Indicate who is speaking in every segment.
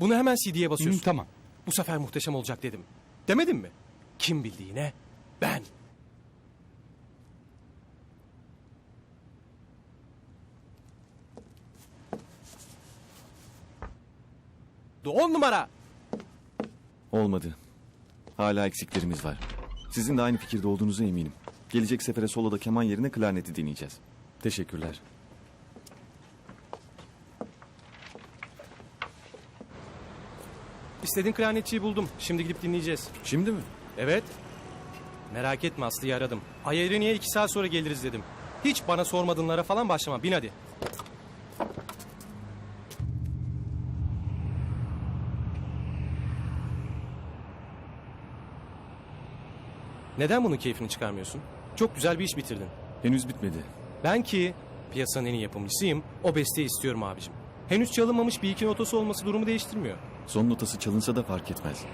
Speaker 1: Bunu hemen CD'ye basıyorsun.
Speaker 2: Hı, tamam.
Speaker 1: Bu sefer muhteşem olacak dedim. Demedim mi? Kim bildi yine? Ben. On numara.
Speaker 3: Olmadı. Hala eksiklerimiz var. Sizin de aynı fikirde olduğunuza eminim. Gelecek sefere soloda keman yerine klarneti deneyeceğiz. Teşekkürler.
Speaker 1: İstediğin klarnetçiyi buldum. Şimdi gidip dinleyeceğiz.
Speaker 3: Şimdi mi?
Speaker 1: Evet. Merak etme Aslı'yı aradım. Ayeriniye iki saat sonra geliriz dedim. Hiç bana sormadığınlara falan başlama. Bin hadi. Neden bunun keyfini çıkarmıyorsun? Çok güzel bir iş bitirdin.
Speaker 3: Henüz bitmedi.
Speaker 1: Ben ki piyasanın en iyi yapımcısıyım. O besteyi istiyorum abicim. Henüz çalınmamış bir iki notası olması durumu değiştirmiyor.
Speaker 3: Son notası çalınsa da fark etmez.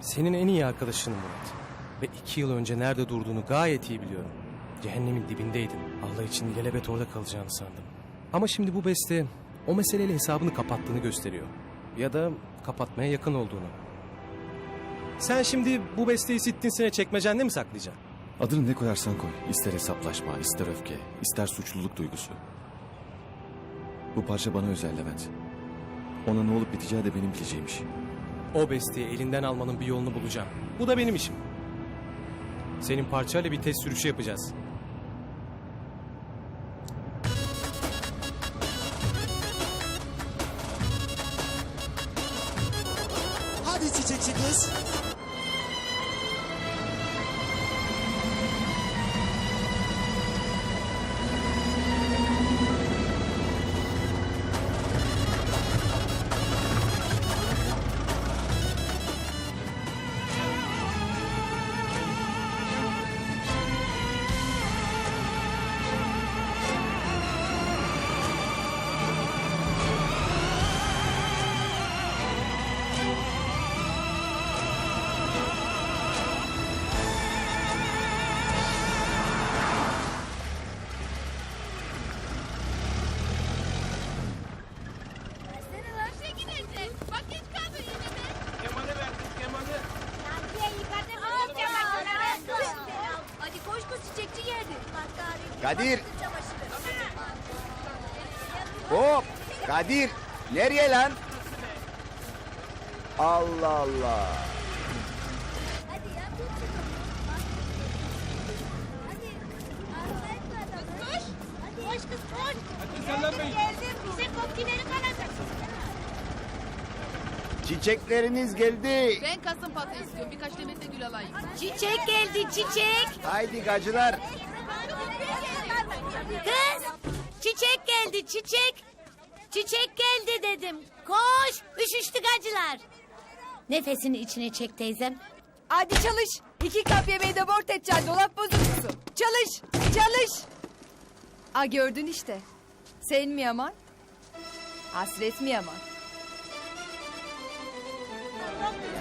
Speaker 1: Senin en iyi arkadaşınım Murat. Ve iki yıl önce nerede durduğunu gayet iyi biliyorum. Cehennemin dibindeydin. Allah için ilelebet orada kalacağını sandım. Ama şimdi bu beste o meseleyle hesabını kapattığını gösteriyor. Ya da kapatmaya yakın olduğunu. Sen şimdi bu besteyi sittin sene çekmecende mi saklayacaksın?
Speaker 3: Adını ne koyarsan koy. İster hesaplaşma, ister öfke, ister suçluluk duygusu. Bu parça bana özel Levent. Ona ne olup biteceği de benim bileceğim iş.
Speaker 1: O besteyi elinden almanın bir yolunu bulacağım. Bu da benim işim. Senin parçayla bir test sürüşü yapacağız.
Speaker 4: Hadi çiçekçi kız.
Speaker 5: Kadir. Hop. Kadir. Nereye lan? Allah Allah.
Speaker 6: Koş. Kız koş. Geldim. Bize.
Speaker 5: Çiçekleriniz geldi.
Speaker 7: Ben kasımpatı istiyorum. Birkaç demet de gül alayım.
Speaker 6: Çiçek geldi çiçek.
Speaker 5: Haydi gacılar.
Speaker 6: Kız. Çiçek geldi çiçek. Çiçek geldi dedim. Koş. Üşüştük acılar. Nefesini içine çek teyzem.
Speaker 8: Hadi çalış. İki kap yemeği de bort edeceksin dolap bozuklusu. Çalış, çalış. A gördün işte. Sen mi yaman? Hasret mi yaman?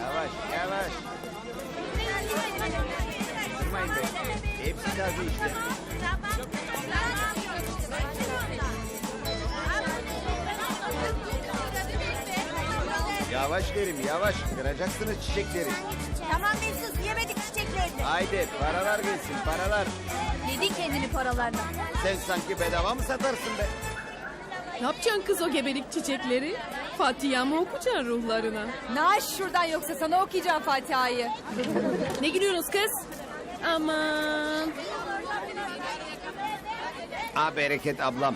Speaker 5: Yavaş yavaş. Durmayın be. Hepsi taze işte. Yavaş derim yavaş. Kıracaksınız çiçekleri.
Speaker 8: Tamam Mesut yemedik çiçeklerini.
Speaker 5: Haydi paralar gelsin paralar.
Speaker 8: Yedi kendini paralarla.
Speaker 5: Sen sanki bedava mı satarsın be?
Speaker 7: Ne yapacaksın kız o gebelik çiçekleri? Fatiha mı okuyacaksın ruhlarına?
Speaker 8: Naş şuradan yoksa sana okuyacağım Fatiha'yı.
Speaker 7: Ne gülüyorsunuz kız? Aman.
Speaker 5: Ha bereket ablam.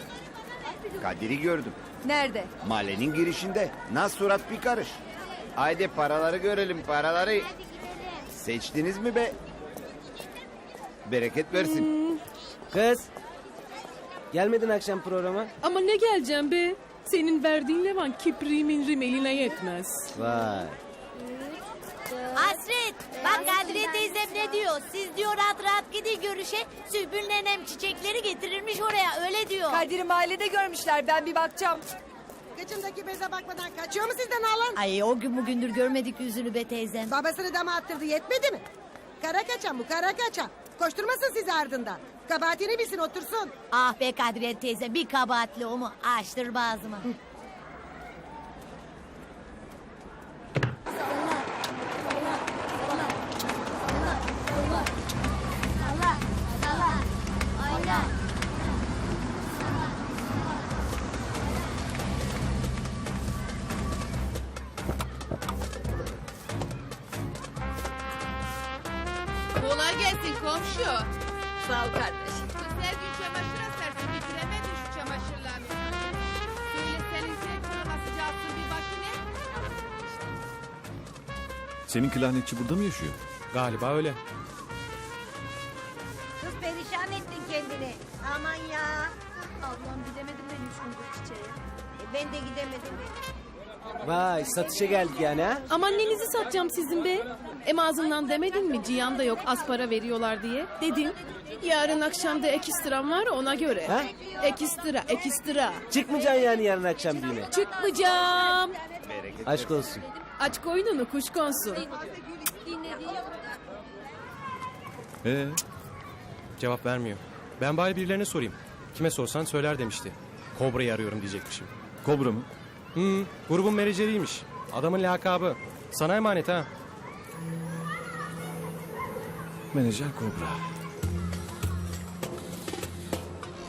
Speaker 5: Kadir'i gördüm.
Speaker 8: Nerede?
Speaker 5: Mahallenin girişinde. Nas surat bir karış. Haydi paraları görelim paraları. Seçtiniz mi be? Bereket versin.
Speaker 9: Kız. Gelmedin akşam programa.
Speaker 7: Ama ne geleceğim be? Senin verdiğin levan kipriğimin rimeline yetmez.
Speaker 9: Vay.
Speaker 6: Hasret. Bak Kadriye teyzem ne diyor? Siz diyor rahat rahat gidin görüşe. Sübül nenem çiçekleri getirirmiş oraya öyle diyor.
Speaker 8: Kadir'i mahallede görmüşler ben bir bakacağım.
Speaker 10: Kıçındaki beze bakmadan kaçıyor mu sizden alan?
Speaker 6: Ay o gün bugündür görmedik yüzünü be teyzem.
Speaker 10: Babasını dama attırdı yetmedi mi? Kara kaçan bu kara kaçan. Koşturmasın sizi ardından. Kabahatini bilsin otursun.
Speaker 6: Ah be Kadriye teyze bir kabahatli o mu? Açtır bazımı.
Speaker 7: Komşu.
Speaker 8: Sağ ol kardeş.
Speaker 7: Kız her gün çamaşır asarsın bitiremedin şu çamaşırları. Söyle senin zevkine nasıl yapsın bir makine?
Speaker 3: Senin klarnetçi burada mı yaşıyor?
Speaker 1: Galiba öyle.
Speaker 6: Kız perişan ettin kendini. Aman ya.
Speaker 8: Ablam gidemedim ben üç gündür çiçeğe.
Speaker 6: Ben de gidemedim.
Speaker 9: Vay satışa geldik yani ha?
Speaker 7: Aman nenizi satacağım sizin be. Em ağzından demedin mi Cihan da yok az para veriyorlar diye? Dedim. Yarın akşam da ekstram var ona göre.
Speaker 9: Ha?
Speaker 7: Ekstra, ekstra.
Speaker 9: Çıkmayacaksın yani yarın akşam düğüne.
Speaker 7: Çıkmayacağım.
Speaker 9: Aşk olsun.
Speaker 7: Aç koynunu kuş konsun.
Speaker 3: Ee,
Speaker 1: Cevap vermiyor. Ben bari birilerine sorayım. Kime sorsan söyler demişti. Kobra'yı arıyorum diyecekmişim.
Speaker 3: kobra mı?
Speaker 1: Hı, grubun menajeriymiş. Adamın lakabı. Sana emanet ha.
Speaker 3: Menajer kobra.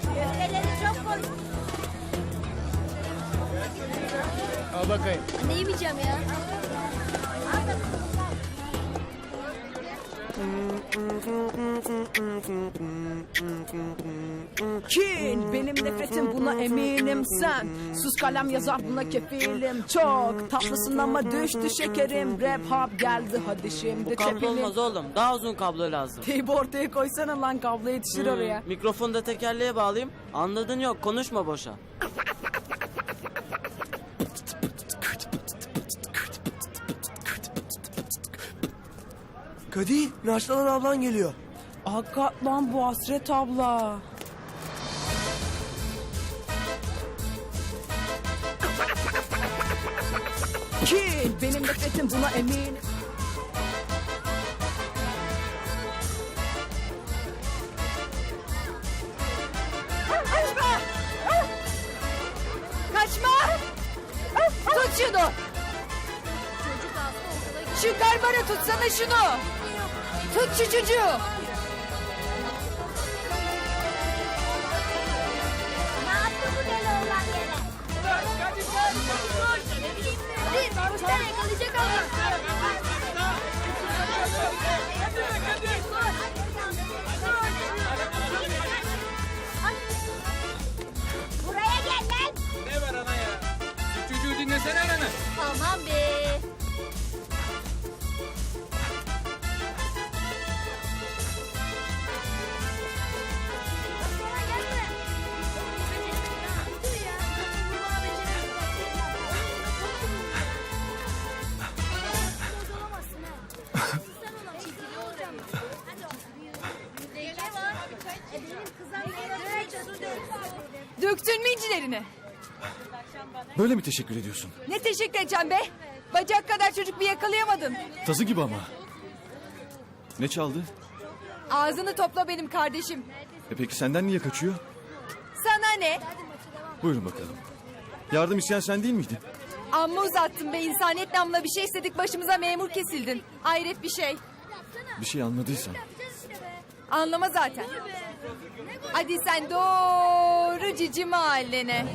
Speaker 6: Köfteleri çok koy.
Speaker 1: Al bakayım.
Speaker 6: Ne yemeyeceğim ya?
Speaker 2: Kin benim nefretim buna eminim sen Sus kalem yazar buna kefilim Çok tatlısın ama düştü şekerim Rap hop geldi hadi şimdi çepelim
Speaker 9: oğlum. Daha uzun kablo lazım.
Speaker 2: Teybi ortaya koysana lan kablo yetişir oraya
Speaker 9: Mikrofonu da tekerleğe bağlayayım. Anladın yok konuşma boşa.
Speaker 4: Kadir, Naşlanan ablan geliyor.
Speaker 2: Hakikat lan bu hasret abla Kin benim nefretim buna eminim
Speaker 8: Kaçma! Kaçma! Tut şunu! Şu garibanı tutsana şunu! Tut şu çocuğu!
Speaker 6: Ne yaptı bu deli oğlan gene? Kuşlar yakalayacak ama. Buraya gel lan. Ne var ana ya? Çocuğu dinlesene ananı.
Speaker 8: Döktün mü incilerini?
Speaker 3: Böyle mi teşekkür ediyorsun?
Speaker 8: Ne teşekkür edeceğim be? Bacak kadar çocuk bir yakalayamadın.
Speaker 3: Tazı gibi ama. Ne çaldı?
Speaker 8: Ağzını topla benim kardeşim.
Speaker 3: E peki senden niye kaçıyor?
Speaker 8: Sana ne?
Speaker 3: Buyurun bakalım. Yardım isteyen sen değil miydin?
Speaker 8: Amma uzattın be insaniyet namına bir şey istedik başımıza memur kesildin. Hayret bir şey.
Speaker 3: Bir şey anladıysan.
Speaker 8: Anlama zaten. Hadi sen doğru cici mahallene.